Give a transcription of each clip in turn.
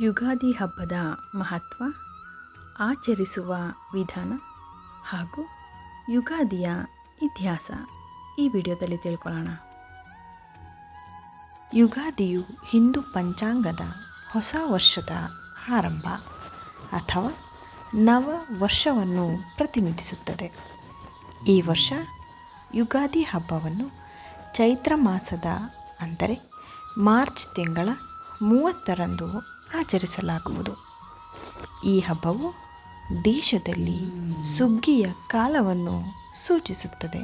ಯುಗಾದಿ ಹಬ್ಬದ ಮಹತ್ವ ಆಚರಿಸುವ ವಿಧಾನ ಹಾಗೂ ಯುಗಾದಿಯ ಇತಿಹಾಸ ಈ ವಿಡಿಯೋದಲ್ಲಿ ತಿಳ್ಕೊಳ್ಳೋಣ. ಯುಗಾದಿಯು ಹಿಂದೂ ಪಂಚಾಂಗದ ಹೊಸ ವರ್ಷದ ಆರಂಭ ಅಥವಾ ನವ ವರ್ಷವನ್ನು ಪ್ರತಿನಿಧಿಸುತ್ತದೆ. ಈ ವರ್ಷ ಯುಗಾದಿ ಹಬ್ಬವನ್ನು ಚೈತ್ರ ಮಾಸದ, ಅಂದರೆ ಮಾರ್ಚ್ ತಿಂಗಳ ಮೂವತ್ತರಂದು ಆಚರಿಸಲಾಗುವುದು. ಈ ಹಬ್ಬವು ದೇಶದಲ್ಲಿ ಸುಗ್ಗಿಯ ಕಾಲವನ್ನು ಸೂಚಿಸುತ್ತದೆ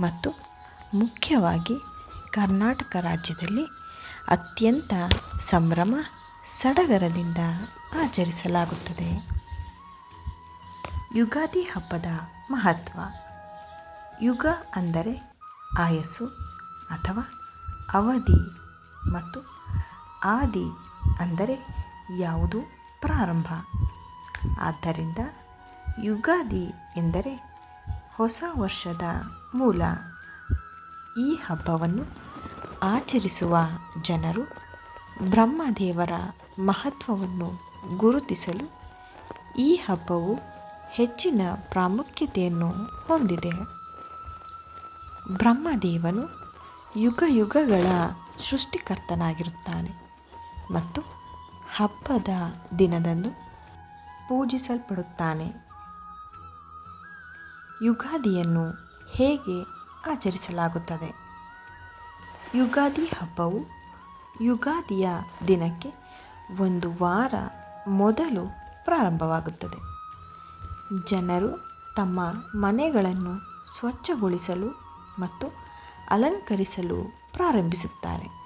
ಮತ್ತು ಮುಖ್ಯವಾಗಿ ಕರ್ನಾಟಕ ರಾಜ್ಯದಲ್ಲಿ ಅತ್ಯಂತ ಸಂಭ್ರಮ ಸಡಗರದಿಂದ ಆಚರಿಸಲಾಗುತ್ತದೆ. ಯುಗಾದಿ ಹಬ್ಬದ ಮಹತ್ವ. ಯುಗ ಅಂದರೆ ಆಯಸ್ಸು ಅಥವಾ ಅವಧಿ ಮತ್ತು ಆದಿ ಅಂದರೆ ಯಾವುದು ಪ್ರಾರಂಭ. ಆದ್ದರಿಂದ ಯುಗಾದಿ ಎಂದರೆ ಹೊಸ ವರ್ಷದ ಮೂಲ. ಈ ಹಬ್ಬವನ್ನು ಆಚರಿಸುವ ಜನರು ಬ್ರಹ್ಮದೇವರ ಮಹತ್ವವನ್ನು ಗುರುತಿಸಲು ಈ ಹಬ್ಬವು ಹೆಚ್ಚಿನ ಪ್ರಾಮುಖ್ಯತೆಯನ್ನು ಹೊಂದಿದೆ. ಬ್ರಹ್ಮದೇವನು ಯುಗ ಯುಗಗಳ ಸೃಷ್ಟಿಕರ್ತನಾಗಿರುತ್ತಾನೆ. ಮತ್ತು ಹಬ್ಬದ ದಿನದಂದು ಪೂಜಿಸಲ್ಪಡುತ್ತಾನೆ. ಯುಗಾದಿಯನ್ನು ಹೇಗೆ ಆಚರಿಸಲಾಗುತ್ತದೆ? ಯುಗಾದಿ ಹಬ್ಬವು ಯುಗಾದಿಯ ದಿನಕ್ಕೆ ಒಂದು ವಾರ ಮೊದಲು ಪ್ರಾರಂಭವಾಗುತ್ತದೆ. ಜನರು ತಮ್ಮ ಮನೆಗಳನ್ನು ಸ್ವಚ್ಛಗೊಳಿಸಲು ಮತ್ತು ಅಲಂಕರಿಸಲು ಪ್ರಾರಂಭಿಸುತ್ತಾರೆ.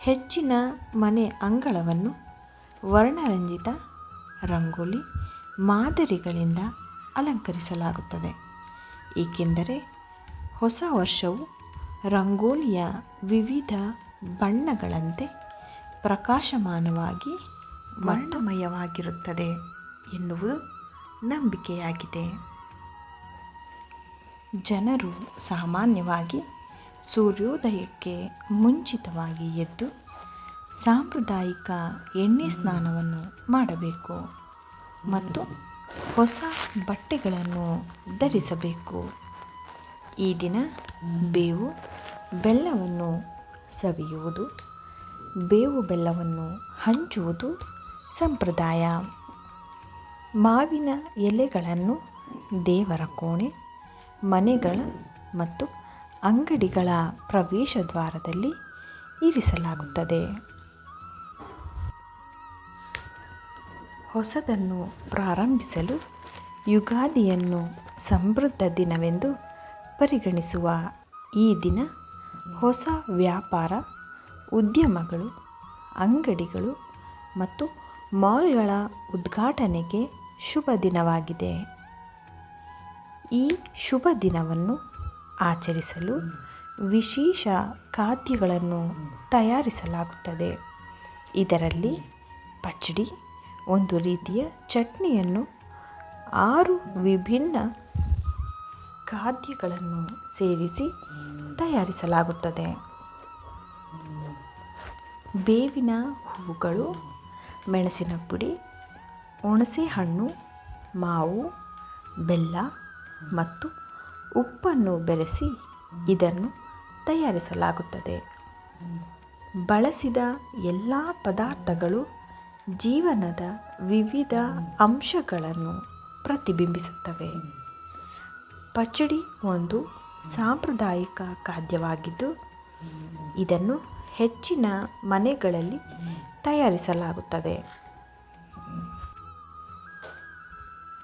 ಹೆಚ್ಚಿನ ಮನೆ ಅಂಗಳವನ್ನು ವರ್ಣರಂಜಿತ ರಂಗೋಲಿ ಮಾದರಿಗಳಿಂದ ಅಲಂಕರಿಸಲಾಗುತ್ತದೆ. ಏಕೆಂದರೆ ಹೊಸ ವರ್ಷವು ರಂಗೋಲಿಯ ವಿವಿಧ ಬಣ್ಣಗಳಂತೆ ಪ್ರಕಾಶಮಾನವಾಗಿ ವರ್ಣಮಯವಾಗಿರುತ್ತದೆ ಎನ್ನುವುದು ನಂಬಿಕೆಯಾಗಿದೆ. ಜನರು ಸಾಮಾನ್ಯವಾಗಿ ಸೂರ್ಯೋದಯಕ್ಕೆ ಮುಂಚಿತವಾಗಿ ಎದ್ದು ಸಾಂಪ್ರದಾಯಿಕ ಎಣ್ಣೆ ಸ್ನಾನವನ್ನು ಮಾಡಬೇಕು ಮತ್ತು ಹೊಸ ಬಟ್ಟೆಗಳನ್ನು ಧರಿಸಬೇಕು. ಈ ದಿನ ಬೇವು ಬೆಲ್ಲವನ್ನು ಸವಿಯುವುದು, ಬೇವು ಬೆಲ್ಲವನ್ನು ಹಂಚುವುದು ಸಂಪ್ರದಾಯ. ಮಾವಿನ ಎಲೆಗಳನ್ನು ದೇವರ ಕೋಣೆ, ಮನೆಗಳ ಮತ್ತು ಅಂಗಡಿಗಳ ಪ್ರವೇಶ ದ್ವಾರದಲ್ಲಿ ಇರಿಸಲಾಗುತ್ತದೆ. ಹೊಸದನ್ನು ಪ್ರಾರಂಭಿಸಲು ಯುಗಾದಿಯನ್ನು ಸಮೃದ್ಧ ದಿನವೆಂದು ಪರಿಗಣಿಸುವ ಈ ದಿನ ಹೊಸ ವ್ಯಾಪಾರ, ಉದ್ಯಮಗಳು, ಅಂಗಡಿಗಳು ಮತ್ತು ಮಾಲ್ಗಳ ಉದ್ಘಾಟನೆಗೆ ಶುಭ ದಿನವಾಗಿದೆ. ಈ ಶುಭ ದಿನವನ್ನು ಆಚರಿಸಲು ವಿಶೇಷ ಖಾದ್ಯಗಳನ್ನು ತಯಾರಿಸಲಾಗುತ್ತದೆ. ಇದರಲ್ಲಿ ಪಚಡಿ, ಒಂದು ರೀತಿಯ ಚಟ್ನಿಯನ್ನು, ಆರು ವಿಭಿನ್ನ ಖಾದ್ಯಗಳನ್ನು ಸೇರಿಸಿ ತಯಾರಿಸಲಾಗುತ್ತದೆ. ಬೇವಿನ ಹೂಗಳು ಮೆಣಸಿನ ಪುಡಿ ಹುಣಸೆ ಹಣ್ಣು ಮಾವು, ಬೆಲ್ಲ ಮತ್ತು ಉಪ್ಪನ್ನು ಬೆರೆಸಿ ಇದನ್ನು ತಯಾರಿಸಲಾಗುತ್ತದೆ. ಬಳಸಿದ ಎಲ್ಲ ಪದಾರ್ಥಗಳು ಜೀವನದ ವಿವಿಧ ಅಂಶಗಳನ್ನು ಪ್ರತಿಬಿಂಬಿಸುತ್ತವೆ. ಪಚಡಿ ಒಂದು ಸಾಂಪ್ರದಾಯಿಕ ಖಾದ್ಯವಾಗಿದ್ದು, ಇದನ್ನು ಹೆಚ್ಚಿನ ಮನೆಗಳಲ್ಲಿ ತಯಾರಿಸಲಾಗುತ್ತದೆ.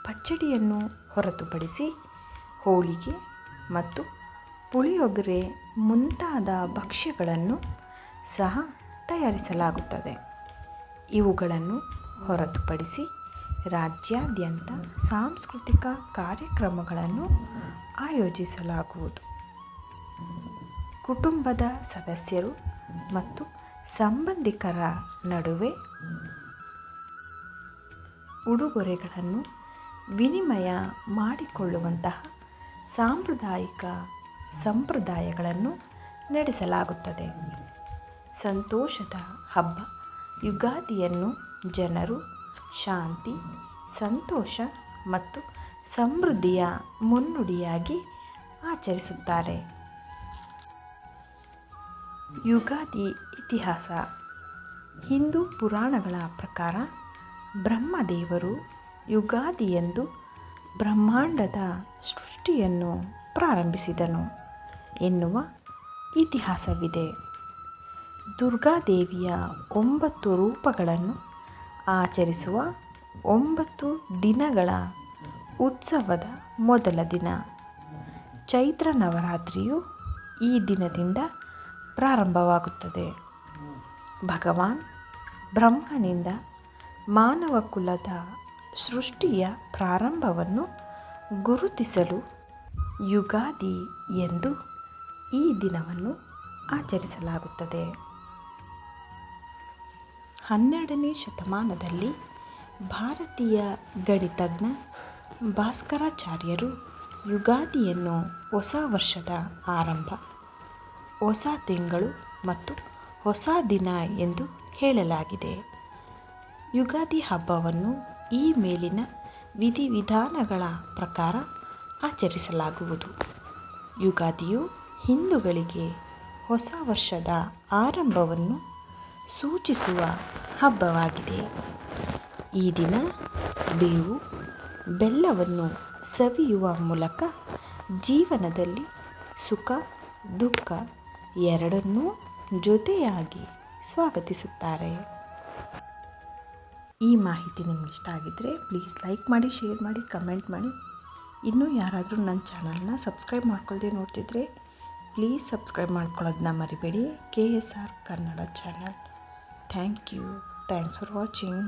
ಪಚ್ಚಡಿಯನ್ನು ಹೊರತುಪಡಿಸಿ ಹೋಳಿಗೆ ಮತ್ತು ಪುಳಿಯೊಗರೆ ಮುಂತಾದ ಭಕ್ಷ್ಯಗಳನ್ನು ಸಹ ತಯಾರಿಸಲಾಗುತ್ತದೆ. ಇವುಗಳನ್ನು ಹೊರತುಪಡಿಸಿ ರಾಜ್ಯಾದ್ಯಂತ ಸಾಂಸ್ಕೃತಿಕ ಕಾರ್ಯಕ್ರಮಗಳನ್ನು ಆಯೋಜಿಸಲಾಗುವುದು. ಕುಟುಂಬದ ಸದಸ್ಯರು ಮತ್ತು ಸಂಬಂಧಿಕರ ನಡುವೆ ಉಡುಗೊರೆಗಳನ್ನು ವಿನಿಮಯ ಮಾಡಿಕೊಳ್ಳುವಂತಹ ಸಾಂಪ್ರದಾಯಿಕ ಸಂಪ್ರದಾಯಗಳನ್ನು ನಡೆಸಲಾಗುತ್ತದೆ. ಸಂತೋಷದ ಹಬ್ಬ, ಯುಗಾದಿಯನ್ನು ಜನರು ಶಾಂತಿ, ಸಂತೋಷ ಮತ್ತು ಸಮೃದ್ಧಿಯ ಮುನ್ನುಡಿಯಾಗಿ ಆಚರಿಸುತ್ತಾರೆ. ಯುಗಾದಿ ಇತಿಹಾಸ, ಹಿಂದೂ ಪುರಾಣಗಳ ಪ್ರಕಾರ ಬ್ರಹ್ಮದೇವರು ಯುಗಾದಿಯೆಂದು ಬ್ರಹ್ಮಾಂಡದ ಸೃಷ್ಟಿಯನ್ನು ಪ್ರಾರಂಭಿಸಿದನು. ಎನ್ನುವ ಇತಿಹಾಸವಿದೆ. ದುರ್ಗಾದೇವಿಯ ಒಂಬತ್ತು ರೂಪಗಳನ್ನು ಆಚರಿಸುವ ಒಂಬತ್ತು ದಿನಗಳ ಉತ್ಸವದ ಮೊದಲ ದಿನ. ಚೈತ್ರ ನವರಾತ್ರಿಯು ಈ ದಿನದಿಂದ ಪ್ರಾರಂಭವಾಗುತ್ತದೆ. ಭಗವಾನ್ ಬ್ರಹ್ಮನಿಂದ ಮಾನವ ಕುಲದ ಸೃಷ್ಟಿಯ ಪ್ರಾರಂಭವನ್ನು ಗುರುತಿಸಲು ಯುಗಾದಿ ಎಂದು ಈ ದಿನವನ್ನು ಆಚರಿಸಲಾಗುತ್ತದೆ. ಹನ್ನೆರಡನೇ ಶತಮಾನದಲ್ಲಿ ಭಾರತೀಯ ಗಣಿತಜ್ಞ ಭಾಸ್ಕರಾಚಾರ್ಯರು ಯುಗಾದಿಯನ್ನು ಹೊಸ ವರ್ಷದ ಆರಂಭ, ಹೊಸ ತಿಂಗಳು ಮತ್ತು ಹೊಸ ದಿನ ಎಂದು ಹೇಳಲಾಗಿದೆ. ಯುಗಾದಿ ಹಬ್ಬವನ್ನು ಈ ಮೇಲಿನ ವಿಧಿವಿಧಾನಗಳ ಪ್ರಕಾರ ಆಚರಿಸಲಾಗುವುದು. ಯುಗಾದಿಯು ಹಿಂದೂಗಳಿಗೆ ಹೊಸ ವರ್ಷದ ಆರಂಭವನ್ನು ಸೂಚಿಸುವ ಹಬ್ಬವಾಗಿದೆ. ಈ ದಿನ ಬೇವು ಬೆಲ್ಲವನ್ನು ಸವಿಯುವ ಮೂಲಕ ಜೀವನದಲ್ಲಿ ಸುಖ, ದುಃಖ ಎರಡನ್ನೂ ಜೊತೆಯಾಗಿ ಸ್ವಾಗತಿಸುತ್ತಾರೆ. ಈ ಮಾಹಿತಿ ನಿಮ್ಗೆ ಇಷ್ಟ ಆಗಿದ್ದರೆ ಪ್ಲೀಸ್ ಲೈಕ್ ಮಾಡಿ ಶೇರ್ ಮಾಡಿ ಕಮೆಂಟ್ ಮಾಡಿ. ಇನ್ನೂ ಯಾರಾದರೂ ನನ್ನ ಚಾನಲ್ನ ಸಬ್ಸ್ಕ್ರೈಬ್ ಮಾಡ್ಕೊಳ್ಳದೆ ನೋಡ್ತಿದ್ರೆ ಪ್ಲೀಸ್ ಸಬ್ಸ್ಕ್ರೈಬ್ ಮಾಡ್ಕೊಳ್ಳೋದನ್ನ ಮರಿಬೇಡಿ. K S R Kannada channel. Thank you. Thanks for watching.